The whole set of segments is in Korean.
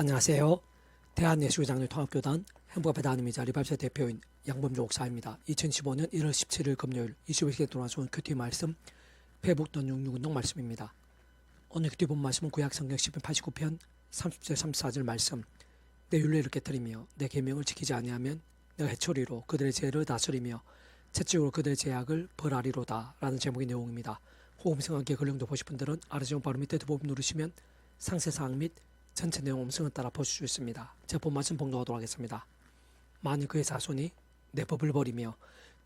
안녕하세요. 대한예수장로 통합교단 행복앞에 다님이자 리발사 대표인 양범종 목사입니다. 2015년 1월 17일 금요일 20일에 돌아온 큐티 말씀 회복던 66운동 말씀입니다. 오늘 큐티 본 말씀은 구약성경 10편 89편 30절 34절 말씀 내 율례를 깨뜨리며 내 계명을 지키지 아니하면 내가 해초리로 그들의 죄를 다스리며 채찍으로 그들의 죄악을 벌하리로다 라는 제목의 내용입니다. 호음성하기에 근령도 보실 분들은 아래지원 바로 밑에 두 부분 누르시면 상세사항 및 전체 내용 음성을 따라 보실 수 있습니다. 제가 본 말씀 봉독하도록 하겠습니다. 만일 그의 자손이 내 법을 버리며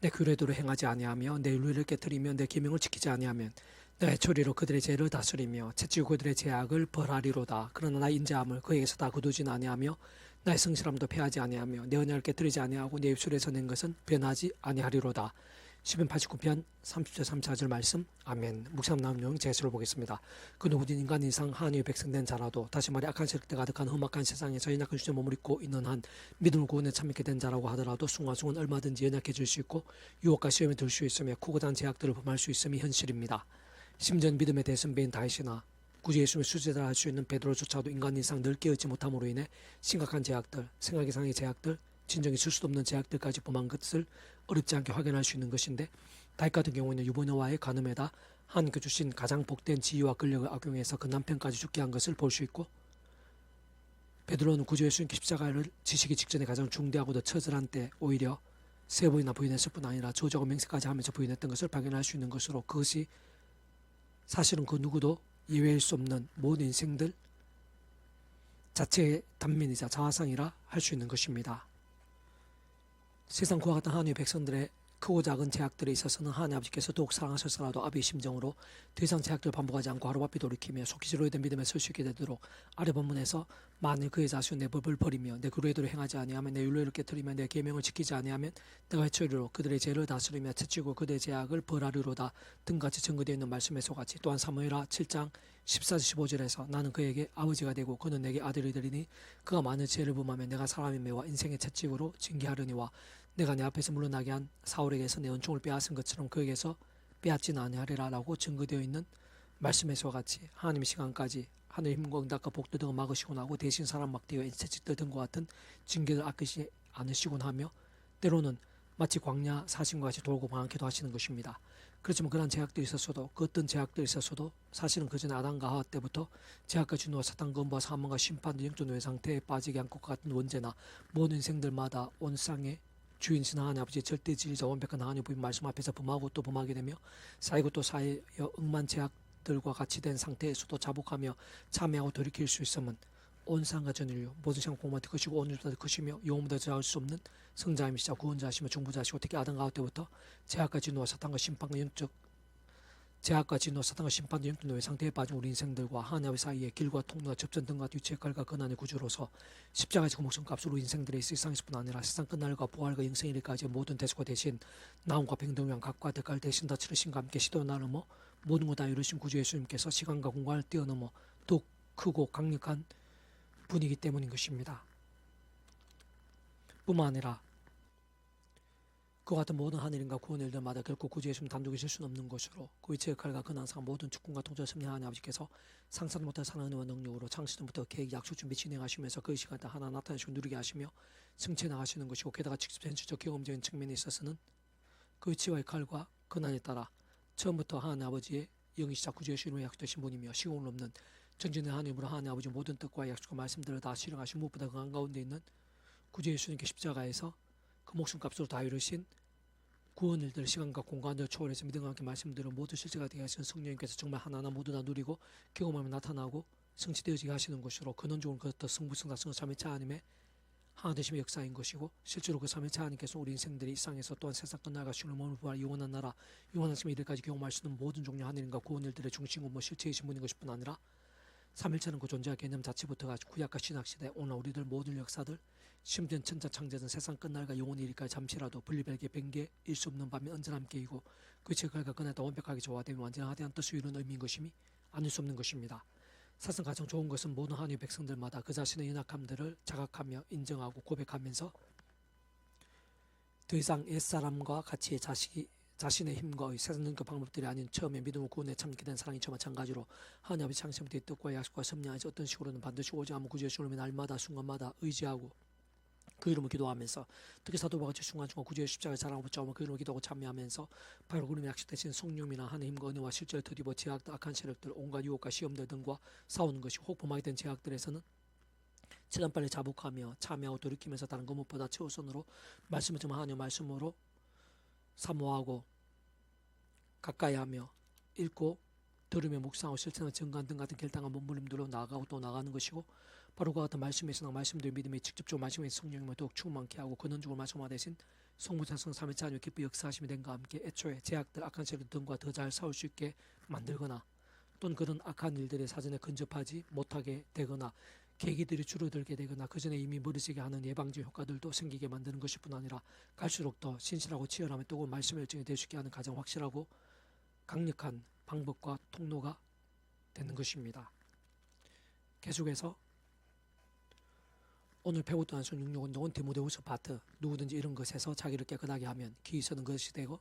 내 규례도를 행하지 아니하며 내 율례를 깨뜨리며 내 계명을 지키지 아니하면 내가 해초리로 그들의 죄를 다스리며 채찍고 그들의 죄악을 벌하리로다. 그러나 나의 인자함을 그에게서 다 거두진 아니하며 나의 성실함도 패하지 아니하며 내 언약을 깨뜨리지 아니하고 내 입술에서 낸 것은 변하지 아니하리로다. 10편 89편 30절 34절 말씀 아멘 묵상 내용 제수를 보겠습니다. 그 누구든 인간 이상 한위의 백성된 자라도 다시 말해 악한 세력대 가득한 험악한 세상에서 연약한 주제 몸을 입고 있는 한 믿음을 구원에 참여게 된 자라고 하더라도 순간순간 얼마든지 연약해질 수 있고 유혹과 시험에 들 수 있으며 크고 단 제약들을 범할 수 있음이 현실입니다. 심지어 믿음의 대선배인 다윗이나 구주 예수님의 수제자를 할수 있는 베드로조차도 인간 이상 늘 깨어있지 못함으로 인해 심각한 제약들, 생각 이상의 제약들, 진정이 있을 수도 없는 제약들까지 범한 것을 어렵지 않게 확인할 수 있는 것인데 다윗 같은 경우에는 유부녀와의 간음에다 하나님께 주신 가장 복된 지위와 권력을 악용해서 그 남편까지 죽게 한 것을 볼 수 있고 베드로는 구주 예수님께 십자가를 지시기 직전에 가장 중대하고도 처절한 때 오히려 세 번이나 부인했을 뿐 아니라 저주하고 맹세까지 하면서 부인했던 것을 발견할 수 있는 것으로 그것이 사실은 그 누구도 예외일 수 없는 모든 인생들 자체의 단면이자 자화상이라 할 수 있는 것입니다. 세상 그와 같은 하나님의 백성들의 크고 작은 제약들에 있어서는 하나님 아버지께서 더욱 사랑하셨으라도 아비의 심정으로 더 이상 제약들을 반복하지 않고 하루바삐 돌이키며 속히 지로에 된 믿음에 설 수 있게 되도록 아래 본문에서 만일 그의 자손 내 법을 버리며 내 규례대로 행하지 아니하면 내 율례를 깨뜨리며 내 계명을 지키지 아니하면 내가 해초리로 그들의 죄를 다스리며 채찍고 그들의 제약을 벌하리로다 등같이 증거되어 있는 말씀에서 같이 또한 사무엘하 7장 14절 15절에서 나는 그에게 아버지가 되고 그는 내게 아들이 되리니 그가 많은 죄를 범하면 내가 사람의 매와 인생의 채찍으로 징계하려니와 내가 내 앞에서 물러나게 한 사울에게서 내 은총을 빼앗은 것처럼 그에게서 빼앗지는 아니하리라 라고 증거되어 있는 말씀에서와 같이 하나님의 시간까지 하늘의 힘과 응답과 복도 등을 막으시곤 하고 대신 사람 막대와 채찍들 등과 같은 징계를 아끼지 않으시곤 하며 때로는 마치 광야 사신과 같이 돌고 방황기도 하시는 것입니다. 그렇지만 그런 제약들이 있었어도 그 어떤 제약들이 있었어도 사실은 그전 아담과 하와 때부터 제약과 진노와 사탄 검과 사망과 심판 영적 노예 상태에 빠지게 한 것과 같은 원죄나 모든 인생들마다 온 쌍의 주인신 하나님 아버지 절대 진리자 완벽한 하나님 부인 말씀 앞에서 범하고 또 범하게 되며 쌓이고 또 쌓여 억만 제약들과 같이 된 상태에서도 자복하며 참여하고 돌이킬 수 있으면 온 상과 전 인류 모든 생공마다 것이고 온 유다 것이며 영혼보다 저할 수 없는 성자임이시자 구원자시며 중보자시고 특히 아담 가운데부터 제약과 진노와 사탄과 심판과 영적 제약과 진노, 사탄과 심판도 영적 노예 상태에 빠진 우리 인생들과 하나님 사이의 길과 통로와 접전 등과 뒤치의 칼과 근한의 구주로서 십자가에서 그 목숨 값으로 인생들의 세상에서뿐 아니라 세상 끝날과 부활과 영생일까지 모든 대수가 대신 나음과 평등 위한 각과 대가를 대신 다 치르신과 함께 시도 나누며 모든 것다 이루신 구주 예수님께서 시간과 공간을 뛰어넘어 더욱 크고 강력한 분이기 때문인 것입니다. 뿐만 아니라 그와 같은 모든 하늘인과 구원의 일들마다 결코 구주 예수님 단독이 실 수는 없는 것으로 그 위치의 칼과 근한상 모든 축군과 통제를 승리하는 아버지께서 상상 못할 사랑과 능력으로 창시전부터 계획 약속 준비 진행하시면서 그 시간에 하나 나타내시고 누리게 하시며 승체 나가시는 것이고 게다가 직접 현실적 경험적인 측면에 있어서는 그 위치와의 칼과 근한에 따라 처음부터 하나님 아버지의 영이 시작 구주 예수님을 약속되신 분이며 시공을 없는 전진의 하나님으로 하나님 아버지 모든 뜻과 약속과 말씀들을 다 실행하신 무엇보다 그 한가운데 있는 구주 예수님께 십자가에서 그 목숨값으로 다 이루신 구원 일들 시간과 공간을 초월해서 믿음과 함께 말씀들을 모두 실제가 되게 하시는 성령님께서 정말 하나하나 모두 다 누리고 경험하며 나타나고 성취되어지게 하시는 것으로 근원적으로 그것도 성부성다성을 삼위차 하나님의 하나 되심의 역사인 것이고 실제로 그 삼위차 하나님께서 우리 인생들이 이 세상에서 또한 세상 끝나가 주를 몸을 부활 영원한 나라 영원한 심의 이들까지 경험할 수 있는 모든 종류 하늘인과 구원 일들의 중심은 뭐 실체이신 분인 것뿐 아니라 삼일체는 그 존재와 개념 자체부터가 구약과 신학시대 오늘 우리들 모든 역사들 심지어 천자 창조된 세상 끝날과 영원히 이르까지 잠시라도 분리별개 뱅개일 수 없는 밤에 언제나 함께이고 그 제갈과 그날다 완벽하게 조화되면 완전한 하대한 뜻을 이루는 의미인 것임이 아닐 수 없는 것입니다. 사실 가장 좋은 것은 모든 한의 백성들마다 그 자신의 연약함들을 자각하며 인정하고 고백하면서 더 이상 옛사람과 같이 자식이 자신의 힘과 세상 능력 방법들이 아닌 처음에 믿음을 구원에 참게 된 사랑이 저 마찬가지로 하나님 아버지 창세부터 의 뜻과 약속과 섭리하지 어떤 식으로든 반드시 오지 않으면 구주의 주님의 날마다 순간마다 의지하고 그 이름을 기도하면서 특히 사도바 같이 순간순간 구주의 십자가에 사랑을 붙잡으며 그 이름을 기도하고 참여하면서 바로 그름에 약속되신 성령이나 하나님과 은혜와 실제를 드디어 제약들 악한 세력들 온갖 유혹과 시험들 등과 싸우는 것이 혹 범하게 된 제약들에서는 최대한 빨리 자복하며 참여하고 돌이키면서 다른 것 무엇보다 최우선으로 말씀을 좀 하며 말씀으로 사모하고 가까이 하며 읽고 들으며 묵상하고 실천하는 정관 등 같은 결단과 몸부림들로 나아가고 또 나가는 것이고 바로 그와 같은 말씀에서 나 말씀들 믿음에 직접적으로 말씀의 성령님을 더욱 충만케 하고 근원적으로 말씀화 대신 성부자성 삼위차 하나님 기쁘 역사하심이 된과 함께 애초에 제약들 악한 세력 등과 더 잘 싸울 수 있게 만들거나 또는 그런 악한 일들에 사전에 근접하지 못하게 되거나 계기들이 줄어들게 되거나 그 전에 이미 멀어지게 하는 예방적 효과들도 생기게 만드는 것일 뿐 아니라 갈수록 더 신실하고 치열하며 뜨거운 말씀의 열정이 될 수 있게 하는 가장 확실하고 강력한 방법과 통로가 되는 것입니다. 계속해서 오늘 배웠던 66은 온 디모데후서 파트 누구든지 이런 것에서 자기를 깨끗하게 하면 기이 서는 것이 되고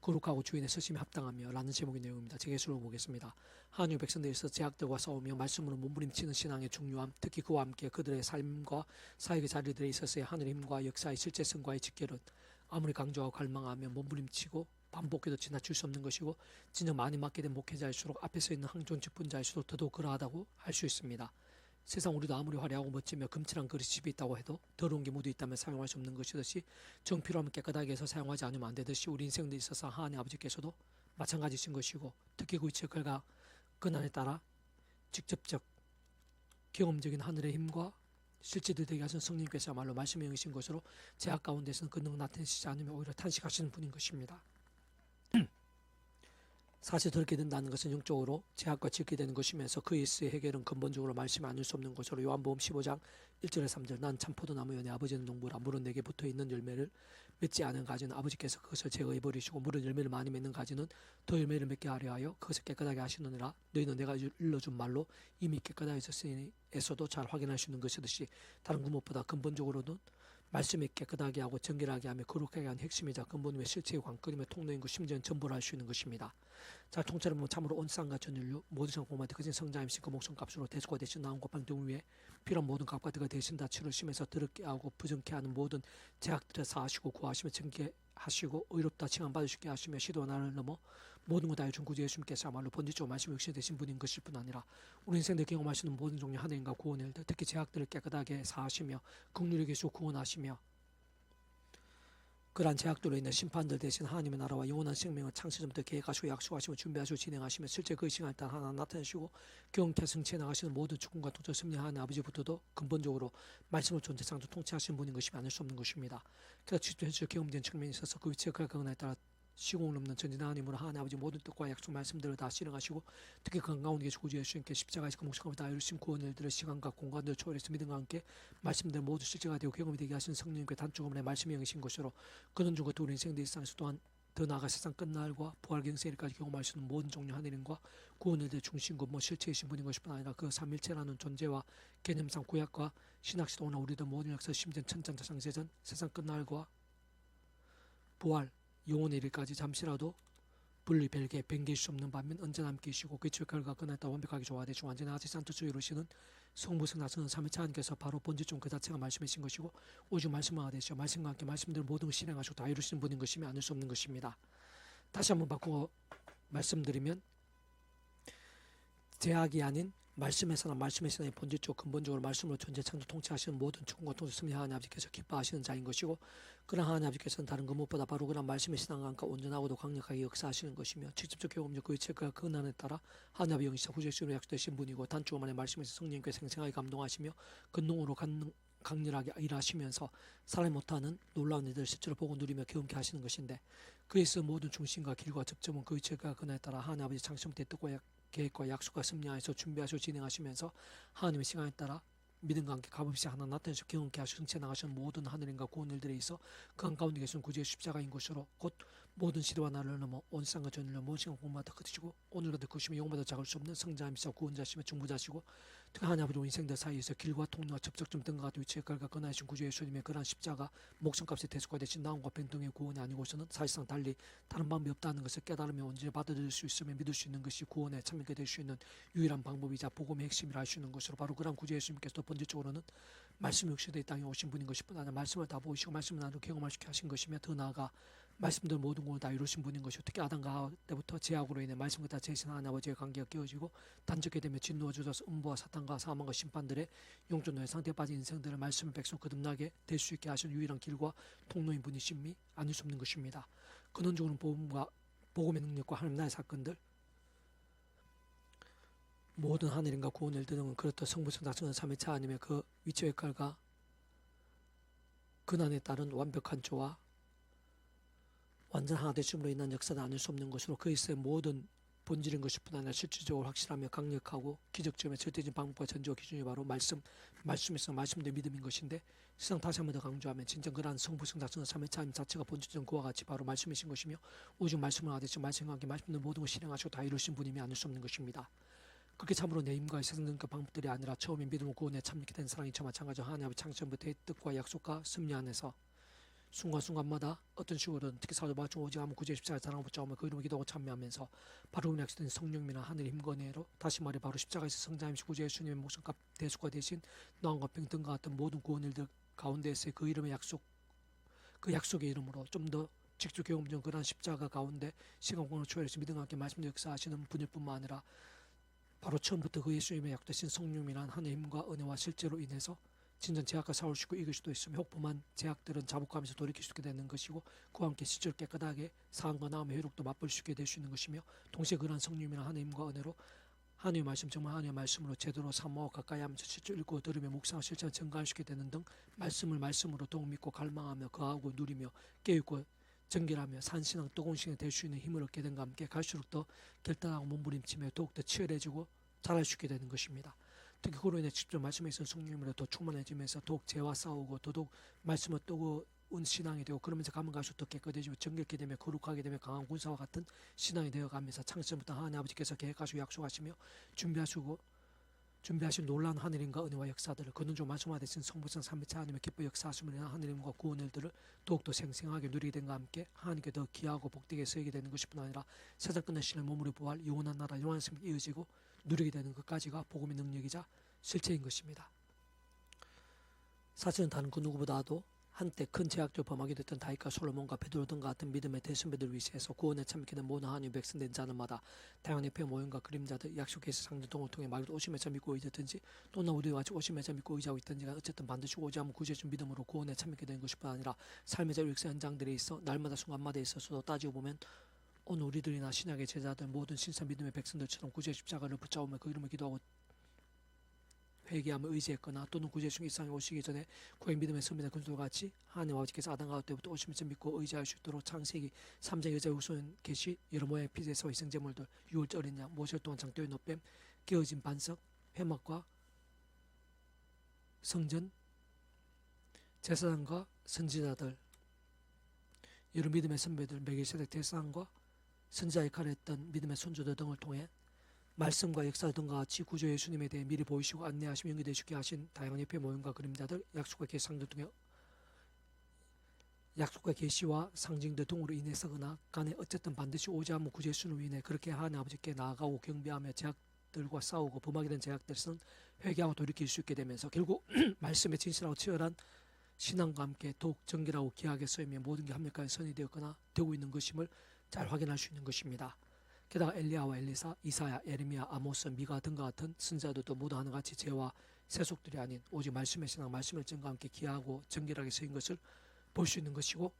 거룩하고 주인의 쓰심에 합당하며 라는 제목의 내용입니다. 제 예수로 보겠습니다. 한유 백성들에서 제약들과 싸우며 말씀으로 몸부림치는 신앙의 중요함 특히 그와 함께 그들의 삶과 사역의 자리들에 있어서의 하늘의 힘과 역사의 실제성과의 직결은 아무리 강조하고 갈망하며 몸부림치고 반복해도 지나칠 수 없는 것이고 진정 많이 맡게 된 목회자일수록 앞에 서 있는 항존 직분자일수록 더더욱 그러하다고 할 수 있습니다. 세상 우리도 아무리 화려하고 멋지며 금칠한 그릇 집이 있다고 해도 더러운 게 묻어 있다면 사용할 수 없는 것이듯이 정필요하면 깨끗하게 해서 사용하지 않으면 안 되듯이 우리 인생에 있어서 하나님 아버지께서도 마찬가지신 것이고 특히 그 위치의 결과 근한에 따라 직접적 경험적인 하늘의 힘과 실제들 되게 하신 성령께서야말로 말씀에 영이신 것으로 제약 가운데서는 그능 나타내시지 않으면 오히려 탄식하시는 분인 것입니다. 사실 그렇게 된다는 것은 영적으로 제약과 짓게 되는 것이면서 그 일스의 해결은 근본적으로 말씀이 아닐 수 없는 것으로 요한복음 15장 1절에 3절 난 참 포도나무 연에 아버지는 농부라 물은 내게 붙어 있는 열매를 맺지 않은 가지는 아버지께서 그것을 제거해 버리시고 물은 열매를 많이 맺는 가지는 더 열매를 맺게 하려 하여 그것을 깨끗하게 하시느니라. 너희는 내가 일러준 말로 이미 깨끗하였으니 에서도 잘 확인할 수 있는 것이듯이 다른 구무엇보다 근본적으로는 말씀에 깨끗하게 하고 정결하게 하며 거룩하게 하는 핵심이자 근본임의 실체의 관건임의 통로인 것 심지어는 전부를 할 수 있는 것입니다. 자 통째로 보면 참으로 온 쌍과 전 인류 모든 성공한테 그진 성자임신 그 목숨 값으로 대수가 대신 나온 것방 등 위에 필요한 모든 값과 그가 대신 다 치르시면서 더럽게 하고 부정케 하는 모든 제약들을 사하시고 구하시며 정계 하시고 의롭다 칭함 받으시게 하시며 시도와 나를 넘어 모든 것 다해 준 구주 예수님께서야말로 본질적으로 말씀 육신 되신 분인 것일 뿐 아니라 우리 인생들 경험하시는 모든 종류 하나님과 일들 특히 제약들을 깨끗하게 사하시며 극률에게 수 구원하시며 그러한 제약들로 인해 심판들 대신 하나님의 나라와 영원한 생명을 창세전부터 계획하시고 약속하시고 준비하시고 진행하시며 실제 그 시간에 따라 하나 나타내시고 경태 승치해 나가시는 모든 축군과 도처 승리하는 아버지부터도 근본적으로 말씀을 존재 창조 통치하시는 분인 것이 아닐 수 없는 것입니다. 그래서 지도 현실 경험된 측면에 있어서 그 위치에 그 강나에 따라 시공을 넘는 전진 하나님으로 하나님 아버지 모든 뜻과 약속 말씀들을 다 실행하시고 특히 그 가운데 계신 구주 예수님께 십자가에서 그 목숨을 다 이루신 구원 일들을 시간과 공간들 초월해서 믿음과 함께 말씀들 모두 실제가 되고 경험이 되게 하신 성령님께 단축음의 말씀이 영이신 것으로 그는 중 것도 우리 인생들 일상에서 또한 더 나아가 세상 끝날과 부활 경생일까지 경험할 수 있는 모든 종류 하늘인과 구원일들의 중심고 뭐 실체이신 분인 것이 뿐 아니라 그 삼일체라는 존재와 개념상 구약과 신학시도 오나 우리들 모든 역사 심지어 천장자 상세전 세상 끝날과 부활 영혼의 일까지 잠시라도 분리 별개 변개할 수 없는 반면 언제나 함께이시고 그최 결과 끝났다 완벽하게 조화되시고 완전히 아지 산투스 이루시는 성부성 나서는 삼위차 하나님께서 바로 본질중 그 자체가 말씀이신 것이고 오직 말씀화가 되시고 말씀과 함께 말씀들 모든 걸 실행하시고 다 이루시는 분인 것이며 아닐 수 없는 것입니다. 다시 한번 바꾸어 말씀드리면 제약이 아닌 말씀에서나 말씀에서나 본질적 근본적으로 말씀으로 존재 창조 통치하시는 모든 축원과 통치 승리 하나님 아버지께서 기뻐하시는 자인 것이고 그런 하나님 아버지께서는 다른 것 무엇보다 바로 그런 말씀의 신앙과 온전하고도 강력하게 역사하시는 것이며 직접적 경험적 그 체크가 그 난에 따라 하나님 아버지 영시자 후제수로 약속되신 분이고 단주만의 말씀에서 성령께 생생하게 감동하시며 근동으로 간 강렬하게 일하시면서 사람 못하는 놀라운 일들을 실제로 보고 누리며 경험케 하시는 것인데 그에서 모든 중심과 길과 접점은 그 위치가 그날에 따라 하나님 아버지 창심때 뜻과 계획과 약속과 승리하여서 준비하시고 진행하시면서 하나님의 시간에 따라 믿음과 함께 값없이 하나 나타내서 경험케 하시고 승체 나가시는 모든 하늘인과 구원 일들에 있어 그 한 가운데 계신 구주의 십자가인 것으로 곧 모든 시대와 나를 넘어 온 세상과 전일로 모든 시간 공마다 거두시고 오늘과 더 크시며 영마다 작을 수 없는 성자이시사 구원자시며 중부자시고 특히 하나님 아버지 인생들 사이에서 길과 통로와 접촉점 등과 같은 위치에 걸가 건하신 구주 예수님의 그러한 십자가 목숨값의 대수가 되신 나음과 병등의 구원이 아니고서는 사실상 달리 다른 방법이 없다는 것을 깨달으며 언제 받아들일 수 있으며 믿을 수 있는 것이 구원에 참여게 될 수 있는 유일한 방법이자 복음의 핵심이라 할 수 있는 것으로 바로 그러한 구주 예수님께서 본질적으로는 역시도 이 땅에 오신 분인 것이 뿐 아니라 말씀을 다 보이시고 말씀을 나누고 경험할 수 있게 하신 것이며 더 나아가 말씀들 모든 것을 다 이루신 분인 것이고 특히 아담과 때부터 제약으로 인해 말씀과 다 제신 하나님 아버지의 관계가 깨어지고 단적게 되며 진노와 주저서 음부와 사탄과 사망과 심판들의 영존노의 상태에 빠진 인생들을 말씀을 백성 거듭나게 될 수 있게 하신 유일한 길과 통로인 분이심이 아닐 수 없는 것입니다. 근원적으로는 복음과 복음의 능력과 하나님 나의 사건들 모든 하늘인가 구원을 드는 그렇듯 성부성 작성한 삼위차 아님의 그 위치 역할과 근한에 따른 완벽한 조와 완전 하나 되심으로 인한 역사는 아닐 수 없는 것으로 그리스의 모든 본질인 것일 뿐 아니라 실질적으로 확실하며 강력하고 기적적이며 절대적인 방법과 전제와 기준이 바로 말씀, 말씀에서 말씀대 믿음인 것인데 세상 다시 한 번 더 강조하면 진정 그러한 성부성 작성한 삼위차 하나님 자체가 본질적인 그와 같이 바로 말씀이신 것이며 오직 말씀을 하듯이 말씀과 함께 말씀의 모든 것을 실행하시고 다 이루신 분임이 아닐 수 없는 것입니다. 그렇게 참으로 내 힘과 세상 능력 방법들이 아니라 처음에 믿음을 구원에 참여게 된 사랑이 저 마찬가지로 하나님의 창조부터의 뜻과 약속과 섭리 안에서 순간순간마다 어떤 식으로든 특히 사도 바 중 오직 아무 구제 십자가 자랑을 붙잡으며 그 이름을 기도하고 참여하면서 바로 약속된 성령이나 하늘의 힘과 은혜로 다시 말해 바로 십자가에서 성자임시 구주 예수님의 목숨값 대수가 되신 노함과 평등과 같은 모든 구원일들 가운데에서의 그 이름의 약속 그 약속의 이름으로 좀더 직접 경험된 그러한 십자가 가운데 시간 공간을 초월해서 믿음과 함께 말씀도 역사하시는 분일 뿐만 아니라 바로 처음부터 그 예수님의 약되신 성령이란 하나의 힘과 은혜와 실제로 인해서 진전 제약과 싸울 수 있고 이길 수도 있으며 혹부만 제약들은 자복하면서 돌이킬 수 있게 되는 것이고 그와 함께 시절 깨끗하게 사랑과 나음의 회복도 맛볼 수 있게 될 수 있는 것이며 동시에 그러한 성령이란 하나의 힘과 은혜로 하나님의 말씀 정말 하나님의 말씀으로 제대로 사모하고 가까이 하면서 실제 읽고 들으며 묵상하고 실천 증가할 수 있게 되는 등 말씀을 말씀으로 더욱 믿고 갈망하며 거하고 누리며 깨닫고 정결하며 산신앙 뜨거운 신이 될 수 있는 힘을 얻게 된과 함께 갈수록 더 결단하고 몸부림치며 더욱더 치열해지고 잘할 수 있게 되는 것입니다. 특히 그로 인해 직접 말씀에 있어 성령님으로 더 충만해지면서 더욱 죄와 싸우고 더더욱 말씀을 뜨거운 신앙이 되고 그러면서 가면 갈수록 더 깨끗해지고 정결케 되며 거룩하게 되며 강한 군사와 같은 신앙이 되어가면서 창세부터 하나님 아버지께서 계획하시고 약속하시며 준비하시고 준비하신 놀라운 하늘임과 은혜와 역사들을 그는 말씀하듯이 성부성 삼위차 하나님의 기뻐 역사하심을 인한 하늘임과 구원을들을 더욱더 생생하게 누리게 된과 함께 하나님께 더 귀하고 복되게 쓰이게 되는 것뿐 아니라 세상 끝날 신의 몸으로 부활 영원한 나라 영원한 생이 이어지고 누리게 되는 것까지가 복음의 능력이자 실체인 것입니다. 사실은 다른 그 누구보다도 한때 큰 제약적 범하게 됐던 다윗과 솔로몬과 베드로 등과 같은 믿음의 대선배들 위시에서 구원에 참여하게 된 모든 하나님 백성된 자들마다 다양한 옆에 모임과 그림자들 약속에서 상전통을 통해 말도 오심에서 믿고 의졌든지 또는 우리와 같이 오심에서 믿고 의지하고 있든지가 어쨌든 반드시 오지 않으면 구제준 믿음으로 구원에 참여하게 되는 것뿐 아니라 삶의 자 역사 현장들에 있어 날마다 순간마다 있어서도 따지고 보면 오늘 우리들이나 신약의 제자들 모든 신선 믿음의 백성들처럼 구제 십자가를 붙잡으며 그 이름을 기도하고 회개하며 의지했거나 또는 구제 중 이상에 오시기 전에 구약 믿음의 선민의 군수와 같이 하나님 아버지께서 아담 가울 때부터 오시면서 믿고 의지할 수 있도록 창세기 3장 여자의 후손 계시 여러 모양의 피제사 희생제물들 유월절 어린 양 모실 동안 장도의 노뱀 깨어진 반석 회막과 성전 제사장과 선지자들 여러 믿음의 선배들 메기세덱 대사장과 선지자 역할을 했던 믿음의 손주들 등을 통해 말씀과 역사 등과 같이 구조 예수님에 대해 미리 보이시고 안내하시며 연결되시게 하신 다양한 옆에 모임과 그림자들 약속과 계상들 등의 약속과 계시와 상징들 등으로 인해서거나 간에 어쨌든 반드시 오지 않은 구제 예수님으로 인해 그렇게 하나님 아버지께 나아가고 경배하며 제약들과 싸우고 범하게 된 제약들은 회개하고 돌이킬 수 있게 되면서 결국 말씀에 진실하고 치열한 신앙과 함께 더욱 정결하고 귀하게 쓰이며 모든 게 합력하여 선이 되었거나 되고 있는 것임을 잘 확인할 수 있는 것입니다. 게다가 엘리야와 엘리사, 이사야, 에르미야, 아모스, 미가 등과 같은 선자들도 모두 하나같이 죄와 세속들이 아닌 오직 말씀의 신앙, 말씀의 증과 함께 귀하고 정결하게 쓰인 것을 볼 수 있는 것이고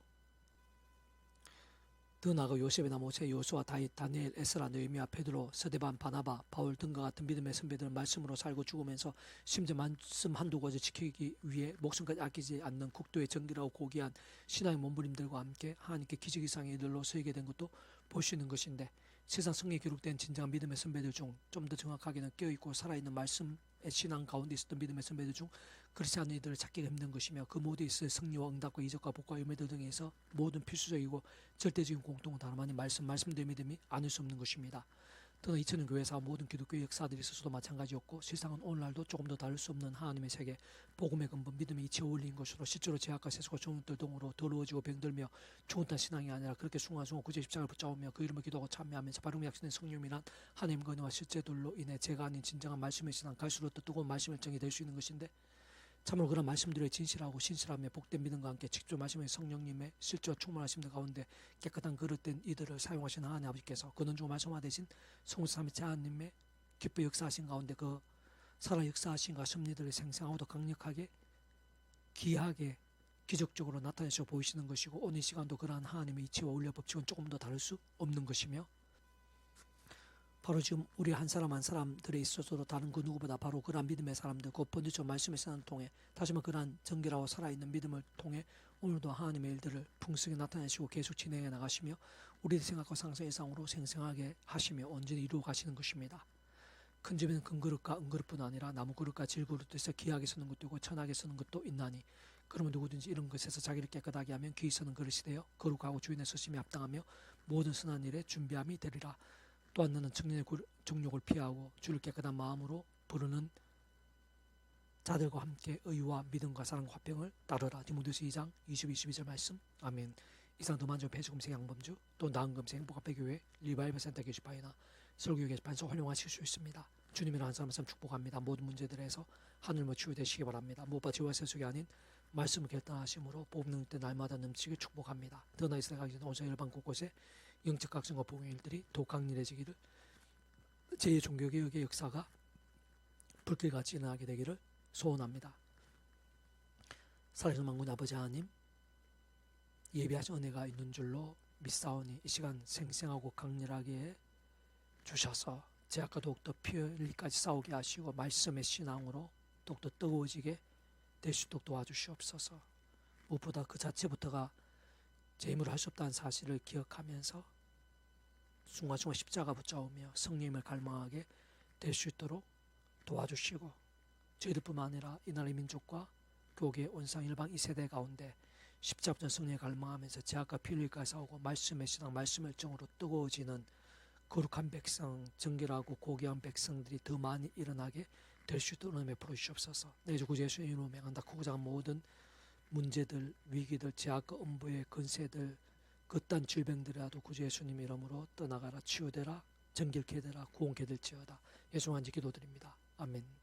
더 나아가 요셉이나 모세, 요수와 다윗, 다니엘, 에스라, 느헤미야, 베드로, 서데반, 바나바, 바울 등과 같은 믿음의 선배들은 말씀으로 살고 죽으면서 심지어 말씀 한두 가지 지키기 위해 목숨까지 아끼지 않는 국도의 정결하고 고귀한 신앙의 몸부림들과 함께 하나님께 기적 이상의 일들로 서게 된 것도 볼 수 있는 것인데 세상 성에 기록된 진정한 믿음의 선배들 중 좀 더 정확하게는 깨어있고 살아있는 말씀 신앙 가운데 있었던 믿음의 선배들 중 이들을 찾기가 힘든 것이며 그 모두에 있어 승리와 응답과 이적과 복과 유매들 등에서 모든 필수적이고 절대적인 공통은 다름 아닌 말씀 말씀대로 믿음이 아닐 수 없는 것입니다. 또는 2000년 교회사 모든 기독교 역사들이 있어서도 마찬가지였고 실상은 오늘날도 조금 더 다를 수 없는 하나님의 세계 복음의 근본 믿음의 이치에 어울린 것으로 실제로 제약과 세속과 종들 등으로 더러워지고 병들며 죽었던 신앙이 아니라 그렇게 순간순간 구제 십자가를 붙잡으며 그 이름을 기도하고 참여하면서 바른 약신된 성령이란 하나님 의 은혜와 실제들로 인해 제가 아닌 진정한 말씀의 신앙 갈수록 더 뜨거운 말씀의 정이 될 수 있는 것인데 참으로 그런 말씀들의 진실하고 신실하며 복된 믿음과 함께 직접 말씀의 성령님의 실제와 충만하심들 가운데 깨끗한 그릇된 이들을 사용하신 하나님 아버지께서 근원주고 말씀하되신 성삼위체 하나님의 기뻐 역사하신 가운데 그 살아 역사하신과 섭리들을 생생하고도 강력하게 기하게 기적적으로 나타내셔 보이시는 것이고 오늘 이 시간도 그러한 하나님의 이치와 원리 법칙은 조금 더 다를 수 없는 것이며 바로 지금 우리 한 사람 한 사람들에 있어서도 다른 그 누구보다 바로 그러한 믿음의 사람들 그 번지처 말씀의 시간을 통해 다시 한번 그러한 정결하고 살아있는 믿음을 통해 오늘도 하나님의 일들을 풍성히 나타내시고 계속 진행해 나가시며 우리의 생각과 상상 이상으로 생생하게 하시며 온전히 이루어 가시는 것입니다. 큰 집에는 큰 그릇과 은그릇뿐 아니라 나무 그릇과 질그릇도 있어 귀하게 쓰는 것도 있고 천하게 쓰는 것도 있나니 그러면 누구든지 이런 것에서 자기를 깨끗하게 하면 귀히 쓰는 그릇이 되어 거룩하고 주인의 서심에 합당하며 모든 선한 일에 준비함이 되리라. 또한 너는 청년의 굴- 정욕을 피하고 주를 깨끗한 마음으로 부르는 자들과 함께 의와 믿음과 사랑과 화평을 따르라. 디모데서 2장 20, 22절 말씀. 아멘. 이상 더 만족 배수금생 양범주 또 나은금생 복합배교회 리바이벌 센터 게시판이나 설교 게시판에서 활용하실 수 있습니다. 주님이라 한 사람 한 사람 축복합니다. 모든 문제들에서 하늘mo 치유되시기 바랍니다. 무엇보다 지와 세속이 아닌 말씀을 결단하심으로 뽑는 때 날마다 넘치게 축복합니다. 더 나 이스 가기 전에 오전 일반 곳곳에 영적 각성과 복음의 일들이 더욱 강렬해지기를 제 종교개혁의 역사가 불길같이 일어나게 되기를 소원합니다. 살아계신 만군 아버지 하나님 예비하신 은혜가 있는 줄로 믿사오니 이 시간 생생하고 강렬하게 주셔서 제약과 더욱더 피 흘리까지 싸우게 하시고 말씀의 신앙으로 더욱더 뜨거워지게 될 수 있도록 도와주시옵소서 무엇보다 그 자체부터가 제 힘으로 할수 없다는 사실을 기억하면서 순간순간 십자가 붙잡으며 성령님을 갈망하게 될 수 있도록 도와주시고 저희들뿐만 아니라 이 나라의 민족과 교계 온상 일방 이 세대 가운데 십자부터 성령에 갈망하면서 제약과 필리까지 싸우고 말씀의 신앙 말씀의 정으로 뜨거워지는 거룩한 백성 정결하고 고귀한 백성들이 더 많이 일어나게 될 수 있도록 은혜 베풀어 주시옵소서. 내주 구주 예수의 이름으로 명한다. 작은 모든 문제들 위기들 제약과 음부의 근세들 그딴 질병들이라도 구주 예수님 이름으로 떠나가라 치유되라 정결케 되라 구원케 될지어다. 예수 한지 기도드립니다. 아멘